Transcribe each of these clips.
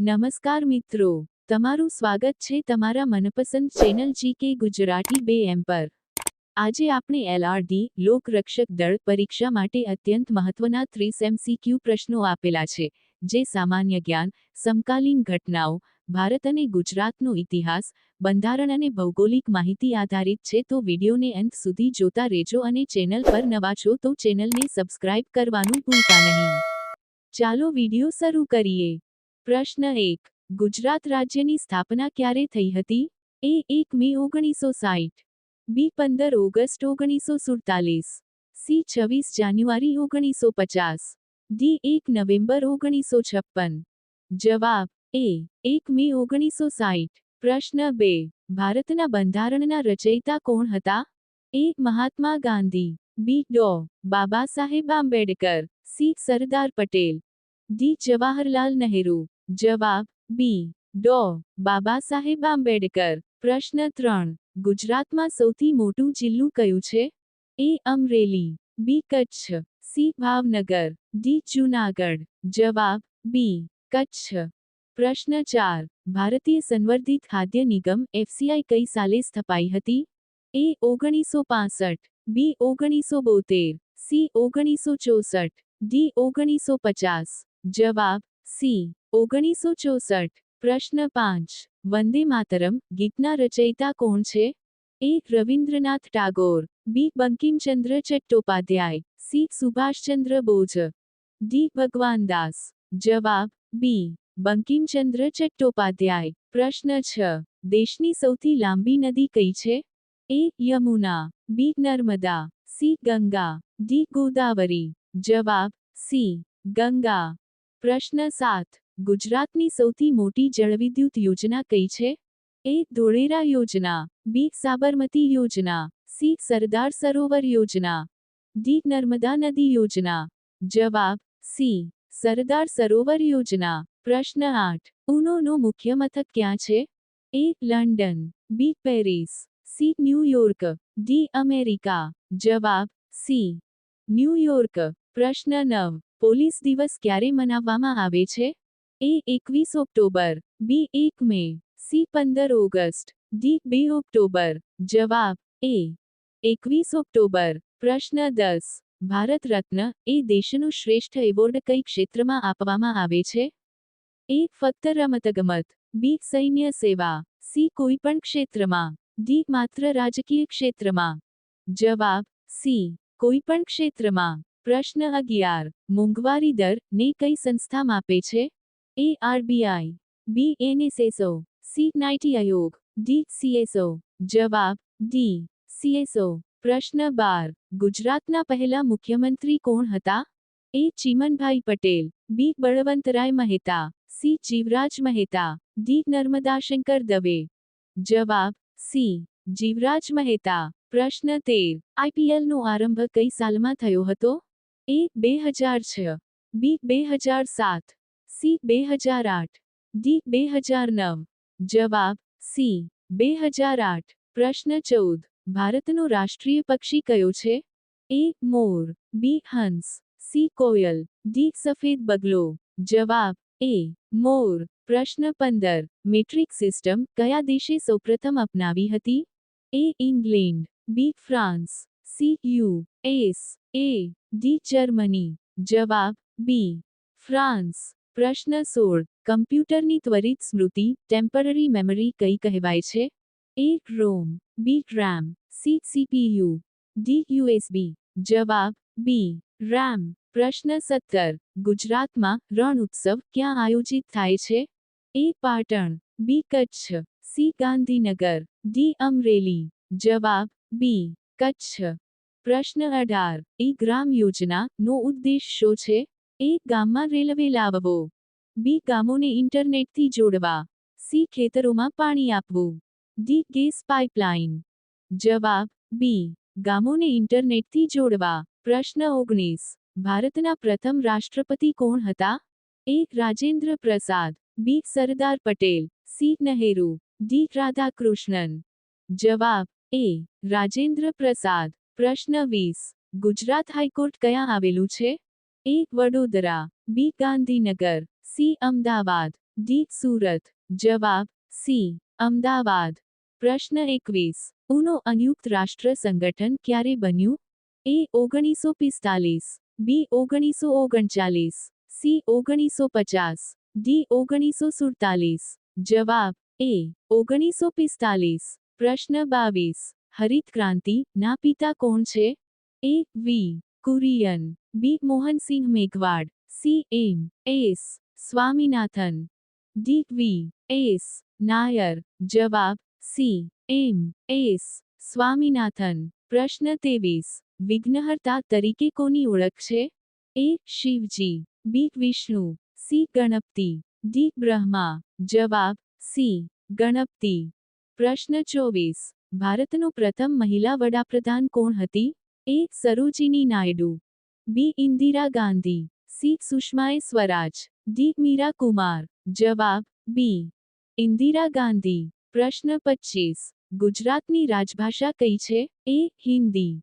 નમસ્કાર મિત્રો, તમારું સ્વાગત છે તમારા મનપસંદ ચેનલ જીકે ગુજરાતી બે એમ પર. આજે આપણે એલઆરડી લોકરક્ષક દળ પરીક્ષા માટે અત્યંત મહત્વના ત્રીસ એમસીક્યુ પ્રશ્નો આપેલા છે, જે સામાન્ય જ્ઞાન, સમકાલીન ઘટનાઓ, ભારત અને ગુજરાતનો ઇતિહાસ, બંધારણ અને ભૌગોલિક માહિતી આધારિત છે તો વિડીયોને અંત સુધી જોતા રહેજો અને ચેનલ પર નવા છો તો ચેનલને સબસ્ક્રાઇબ કરવાનું ભૂલતા નહીં. ચાલો વિડિયો શરૂ કરીએ. પ્રશ્ન એક, ગુજરાત રાજ્યની સ્થાપના ક્યારે થઈ હતી? એ એક મે ઓગણીસો સાઠ બી પંદર ઓગસ્ટ ઓગણીસો સુડતાલીસ. સી છવ્વીસ જાન્યુઆરી ઓગણીસો પચાસ. ડી એક નવેમ્બર ઓગણીસો છપ્પન. જવાબ, એ, એક મે ઓગણીસો સાઠ પ્રશ્ન બે, ભારતના બંધારણના રચયિતા કોણ હતા? એ, Mahatma Gandhi. B, Dr, Baba Saheb Ambedkar. C, Sardar Patel. D Jawaharlal Nehru. જવાબ, બી. ડો. બાબા સાહેબ આંબેડકર. પ્રશ્ન ત્રણ. ગુજરાતમાં સૌથી મોટું જિલ્લું કયું છે? A Amreli. B. Kutch. C. Bhavnagar. D. Junagadh. જવાબ, બી. કચ્છ. પ્રશ્ન ચાર. ભારતીય સંવર્ધિત ખાદ્ય નિગમ એફસીઆઈ કઈ સાલે સ્થપાઈ હતી? એ ઓગણીસો પાસઠ. બી ઓગણીસો બોતેર. સી ઓગણીસો ચોસઠ. ડી ઓગણીસો પચાસ. જવાબ, સી ઓગણીસો ચોસઠ પ્રશ્ન પાંચ, વંદે માતરમ, ગીતના રચયિતા કોણ છે? A, Rabindranath Tagore, B, Bankimchandra Chattopadhyay, C, Subhashchandra Bose, D, Bhagwan Das. જવાબ, બી, બંકિમચંદ્ર ચટ્ટોપાધ્યાય, પ્રશ્ન છ, દેશની સૌથી લાંબી નદી કઈ છે? A, Yamuna, B, Narmada, C, Ganga, D, Godavari. જવાબ, સી, ગંગા. પ્રશ્ન સાત. ગુજરાતની સૌથી મોટી જળવિદ્યુત યોજના કઈ છે? એ. ધોળેરા યોજના. બી. સાબરમતી યોજના. સી. સરદાર સરોવર યોજના. ડી. નર્મદા નદી યોજના. જવાબ. સી. સરદાર સરોવર યોજના. પ્રશ્ન આઠ. ઉનોનું મુખ્ય મથક ક્યાં છે? A. London. B. Paris. C. New York D. America. જવાબ. સી. ન્યૂયોર્ક પ્રશ્ન નવ. પોલીસ દિવસ ક્યારે મનાવવામાં આવે છે? એ એકવીસ ઓક્ટોબર, બી એક મે, સી પંદર ઓગસ્ટ, ડી બે ઓક્ટોબર, જવાબ, એ. એકવીસ ઓક્ટોબર, પ્રશ્ન દસ, ભારત રત્ન, એ દેશનું શ્રેષ્ઠ એવોર્ડ કઈ ક્ષેત્રમાં આપવામાં આવે છે? એ ફક્ત રમતગમત, બી સૈન્ય સેવા, સી કોઈ પણ ક્ષેત્રમાં, ડી માત્ર રાજકીય ક્ષેત્રમાં. જવાબ, સી, કોઈપણ ક્ષેત્રમાં. પ્રશ્ન અગિયાર. મોંઘવારી દર ને કઈ સંસ્થા માપે છે? A RBI B NSSO C NITI Aayog. D CSO જવાબ. ડી સીએસઓ પ્રશ્ન બાર. ગુજરાતના પહેલા મુખ્યમંત્રી કોણ હતા? A Chimanbhai Patel. B Balvantrai Mehta. C Jivraj Mehta. D Narmadashankar Dave. જવાબ. સી જીવરાજ મહેતા. પ્રશ્ન તેર. આઈપીએલનો આરંભ કઈ સાલમાં થયો હતો? એ બે હજાર છ, બી બે હજાર સાત, સી બે હજાર આઠ, ડી બે હજાર નવ, જવાબ સી બે હજાર આઠ, પ્રશ્ન ચૌદ, ભારતનો રાષ્ટ્રીય પક્ષી કયો છે? એ મોર, બી હંસ, સી કોયલ, ડી સફેદ બગલો, જવાબ એ મોર, પ્રશ્ન પંદર, મેટ્રિક સિસ્ટમ કયા દેશે સૌપ્રથમ અપનાવી હતી? A England, B France C U S A D Germany જવાબ બી ફ્રાન્સ. પ્રશ્ન સોળ. કમ્પ્યુટરની ત્વરિત સ્મૃતિ, ટેમ્પરરી મેમરી કઈ કહેવાય છે? A ROM. B RAM C CPU D USB જવાબ બી રેમ પ્રશ્ન સત્તર. ગુજરાતમાં રણ ઉત્સવ ક્યાં આયોજિત થાય છે? A Patan. B Kutch. C Gandhinagar. D Amreli. જવાબ બી કચ્છ. પ્રશ્ન અઢાર. એ ગ્રામ યોજના નો ઉદ્દેશ શું છે? એ ગામમાં રેલવે લાવવો. બી ગામોને ઇન્ટરનેટથી જોડવા. સી ખેતરોમાં પાણી આપવું. D gas pipeline. જવાબ બી. ગામોને ઇન્ટરનેટથી જોડવા. પ્રશ્ન ઓગણીસ. ભારતના પ્રથમ રાષ્ટ્રપતિ કોણ હતા? A Rajendra Prasad. B Sardar Patel. C Nehru. D Radhakrishnan. જવાબ એ. રાજેન્દ્ર પ્રસાદ. પ્રશ્ન વીસ. ગુજરાત હાઈકોર્ટ કયા આવેલું છે? A. Vadodara. B. Gandhinagar. C. Ahmedabad. D. Surat. જવાબ સી. અમદાવાદ. પ્રશ્ન એકવીસ. ઉનો સંયુક્ત રાષ્ટ્ર સંગઠન ક્યારે બન્યું? એ. ઓગણીસો પિસ્તાલીસ. બી. ઓગણીસો ઓગણચાલીસ. સી. ઓગણીસો પચાસ. ડી. ઓગણીસો સુડતાલીસ. જવાબ એ. ઓગણીસો પિસ્તાલીસ. પ્રશ્ન બાવીસ. હરિત ક્રાંતિ, ના પિતા કોણ છે? A. V. Kurien. B. Mohansingh Meghwad. C. M. S. Swaminathan. D. V. S. Nair. જવાબ. સી. એમ. એસ. સ્વામીનાથન. પ્રશ્ન તેવીસ વિઘ્નહર્તા તરીકે કોની ઓળખ છે? A. Shivji. B. Vishnu. C. Ganpati. D. Brahma. જવાબ. સી. ગણપતિ. પ્રશ્ન ચોવીસ. ભારતનો પ્રથમ મહિલા વડાપ્રધાન કોણ હતી? A. Sarojini Naidu. B. Indira Gandhi. C. સુષ્માએ Swaraj. D. Meera Kumar. જવાબ બી. ઇન્દિરા ગાંધી. પ્રશ્ન પચીસ ગુજરાતની રાજભાષા કઈ છે? A. Hindi.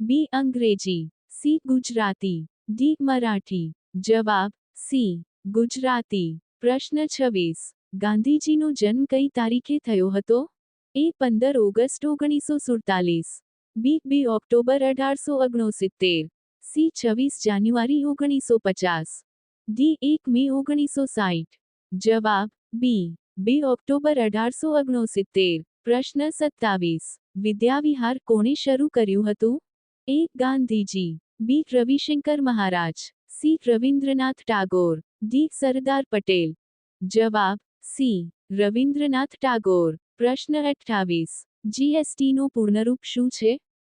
B. Angreji. C. Gujarati. D. Marathi. જવાબ સી. ગુજરાતી. પ્રશ્ન છવ્વીસ. ગાંધીજીનો જન્મ કઈ તારીખે થયો હતો? એ પંદર ઓગસ્ટ ઓગણીસો સુડતાલીસ. બી બે ઓક્ટોબર અઢારસો ઓગણસિત્તેર. સી છવ્વીસ જાન્યુઆરી ઓગણીસો પચાસ. ડી એક મે ઓગણીસો સાઠ જવાબ, બી. બે ઓક્ટોબર અઢારસો ઓગણસિત્તેર. પ્રશ્ન સત્તાવીસ. વિદ્યાવિહાર કોણે શરૂ કર્યું હતું? A Gandhiji. B Ravishankar Maharaj. C Rabindranath Tagore. D Sardar Patel. જવાબ, સી. રવિન્દ્રનાથ ટાગોર, પ્રશ્ન અઠ્ઠાવીસ. જીએસટીનું પૂર્ણરૂપ શું છે?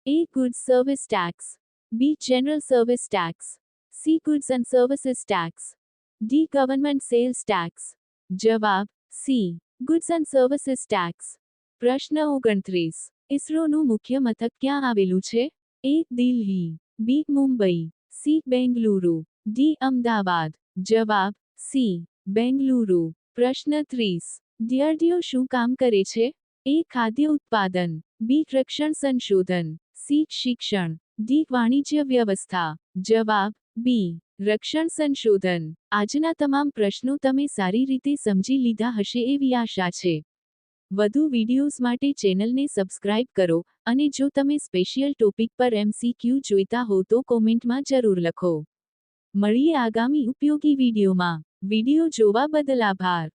A goods service tax B general service tax C goods and services tax D government sales tax જવાબ C goods and services tax પ્રશ્ન ઓગણત્રીસ. ઇસરોનું મુખ્ય મથક ક્યાં આવેલું છે? A Delhi. B Mumbai. C Bengaluru. D Ahmedabad. જવાબ સી બેંગલુરુ. પ્રશ્ન ત્રીસ. ડીઆરડીઓ શું કામ કરે છે? એ ખાદ્ય ઉત્પાદન, બી રક્ષણ સંશોધન, સી શિક્ષણ, ડી વાણિજ્ય વ્યવસ્થા, જવાબ, બી રક્ષણ સંશોધન. આજના તમામ પ્રશ્નો તમે સારી રીતે સમજી લીધા હશે એવી આશા છે. વધુ વિડિયોઝ માટે ચેનલને સબસ્ક્રાઇબ કરો અને જો તમે સ્પેશિયલ ટોપિક પર એમસીક્યુ જોઈતા હો તો કોમેન્ટમાં જરૂર લખો. મળીએ આગામી ઉપયોગી વિડીયોમાં. વીડિયો જોવા બદલ આભાર.